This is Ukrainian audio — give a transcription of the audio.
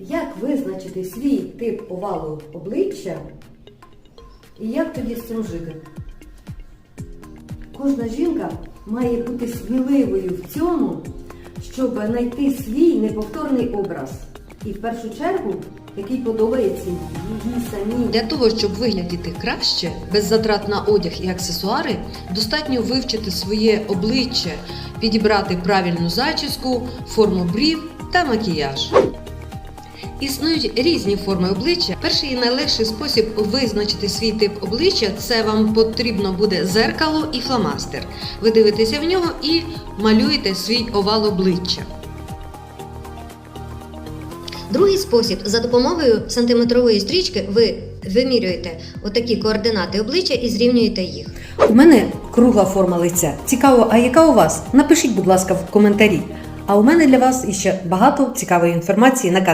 Як визначити свій тип овалу обличчя і як тоді з цим жити? Кожна жінка має бути сміливою в цьому, щоб знайти свій неповторний образ. І в першу чергу, який подобається їй самій. Для того, щоб виглядіти краще, без затрат на одяг і аксесуари, достатньо вивчити своє обличчя, підібрати правильну зачіску, форму брів та макіяж. Існують різні форми обличчя. Перший і найлегший спосіб визначити свій тип обличчя це вам потрібно буде зеркало і фломастер. Ви дивитеся в нього і малюєте свій овал обличчя. Другий спосіб за допомогою сантиметрової стрічки ви вимірюєте отакі координати обличчя і зрівнюєте їх. У мене кругла форма лиця. Цікаво, а яка у вас? Напишіть, будь ласка, в коментарі. А у мене для вас іще багато цікавої інформації на каналі.